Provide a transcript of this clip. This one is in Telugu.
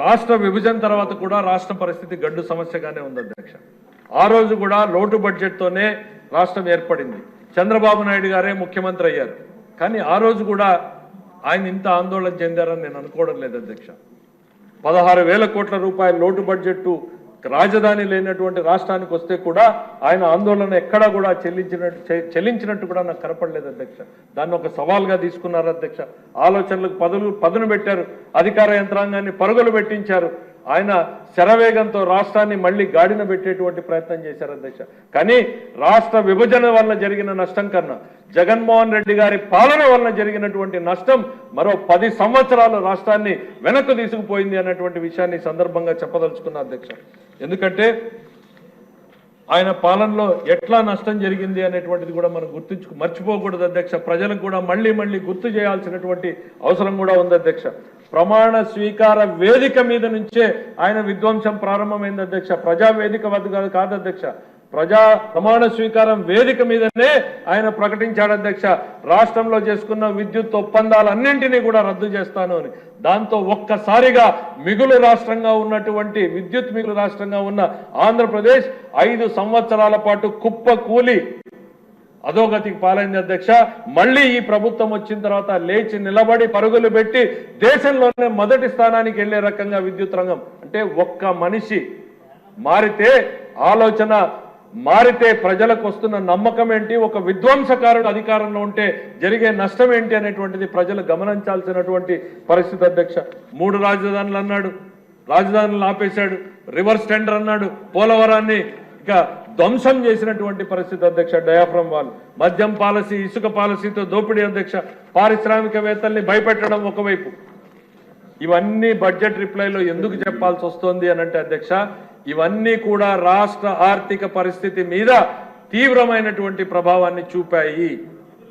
రాష్ట్ర విభజన తర్వాత కూడా రాష్ట్ర పరిస్థితి గడ్డు సమస్యగానే ఉంది అధ్యక్ష. ఆ రోజు కూడా లోటు బడ్జెట్తోనే రాష్ట్రం ఏర్పడింది. చంద్రబాబు నాయుడు గారే ముఖ్యమంత్రి అయ్యారు. కానీ ఆ రోజు కూడా ఆయన ఇంత ఆందోళన చెందారని నేను అనుకోవడం లేదు అధ్యక్ష. పదహారు వేల కోట్ల రూపాయల లోటు బడ్జెట్ రాజధాని లేనటువంటి రాష్ట్రానికి వస్తే కూడా ఆయన ఆందోళన ఎక్కడా కూడా చెల్లించినట్టు చెల్లించినట్టు కూడా నాకు కనపడలేదు అధ్యక్ష. దాన్ని ఒక సవాల్గా తీసుకున్నారు అధ్యక్ష. ఆలోచనలకు పదులు పదును పెట్టారు. అధికార యంత్రాంగాన్ని పరుగులు పెట్టించారు. ఆయన శరవేగంతో రాష్ట్రాన్ని మళ్ళీ గాడిన పెట్టేటువంటి ప్రయత్నం చేశారు అధ్యక్ష. కానీ రాష్ట్ర విభజన వల్ల జరిగిన నష్టం కన్నా జగన్మోహన్ రెడ్డి గారి పాలన వలన జరిగినటువంటి నష్టం మరో పది సంవత్సరాలు రాష్ట్రాన్ని వెనక్కు తీసుకుపోయింది అన్నటువంటి విషయాన్ని సందర్భంగా చెప్పదలుచుకున్న అధ్యక్ష. ఎందుకంటే ఆయన పాలనలో ఎట్లా నష్టం జరిగింది అనేటువంటిది కూడా మనం గుర్తించు మర్చిపోకూడదు అధ్యక్ష. ప్రజలకు కూడా మళ్ళీ మళ్ళీ గుర్తు చేయాల్సినటువంటి అవసరం కూడా ఉంది అధ్యక్ష. ప్రమాణ స్వీకార వేదిక మీద నుంచే ఆయన విధ్వంసం ప్రారంభమైంది అధ్యక్ష. ప్రజా వేదిక వద్ద కాదు అధ్యక్ష. ప్రజా ప్రమాణ స్వీకారం వేదిక మీదనే ఆయన ప్రకటించాడు అధ్యక్ష. రాష్ట్రంలో చేసుకున్న విద్యుత్ ఒప్పందాలన్నింటినీ కూడా రద్దు చేస్తాను అని. దాంతో ఒక్కసారిగా మిగులు రాష్ట్రంగా ఉన్నటువంటి విద్యుత్ మిగులు రాష్ట్రంగా ఉన్న ఆంధ్రప్రదేశ్ ఐదు సంవత్సరాల పాటు కుప్ప కూలి అధోగతికి పాలైంది అధ్యక్ష. మళ్ళీ ఈ ప్రభుత్వం వచ్చిన తర్వాత లేచి నిలబడి పరుగులు పెట్టి దేశంలోనే మొదటి స్థానానికి వెళ్ళే రకంగా విద్యుత్ రంగం. అంటే ఒక్క మనిషి మారితే ఆలోచన మారితే ప్రజలకు వస్తున్న నమ్మకం ఏంటి? ఒక విధ్వంసకారుడు అధికారంలో ఉంటే జరిగే నష్టం ఏంటి అనేటువంటిది ప్రజలు గమనించాల్సినటువంటి పరిస్థితి అధ్యక్ష. మూడు రాజధానులు అన్నాడు రాజధానులు ఆపేశాడు రివర్స్ టెండర్ అన్నాడు పోలవరాన్ని ఇక ధ్వంసం చేసినటువంటి పరిస్థితి అధ్యక్ష డయాఫ్రమ్ వాళ్ళు. మద్యం పాలసీ ఇసుక పాలసీతో దోపిడీ అధ్యక్ష పారిశ్రామికవేత్తల్ని భయపెట్టడం ఒకవైపు. ఇవన్నీ బడ్జెట్ రిప్లైలో ఎందుకు చెప్పాల్సి వస్తోంది అనంటే అధ్యక్ష ఇవన్నీ కూడా రాష్ట్ర ఆర్థిక పరిస్థితి మీద తీవ్రమైనటువంటి ప్రభావాన్ని చూపాయి.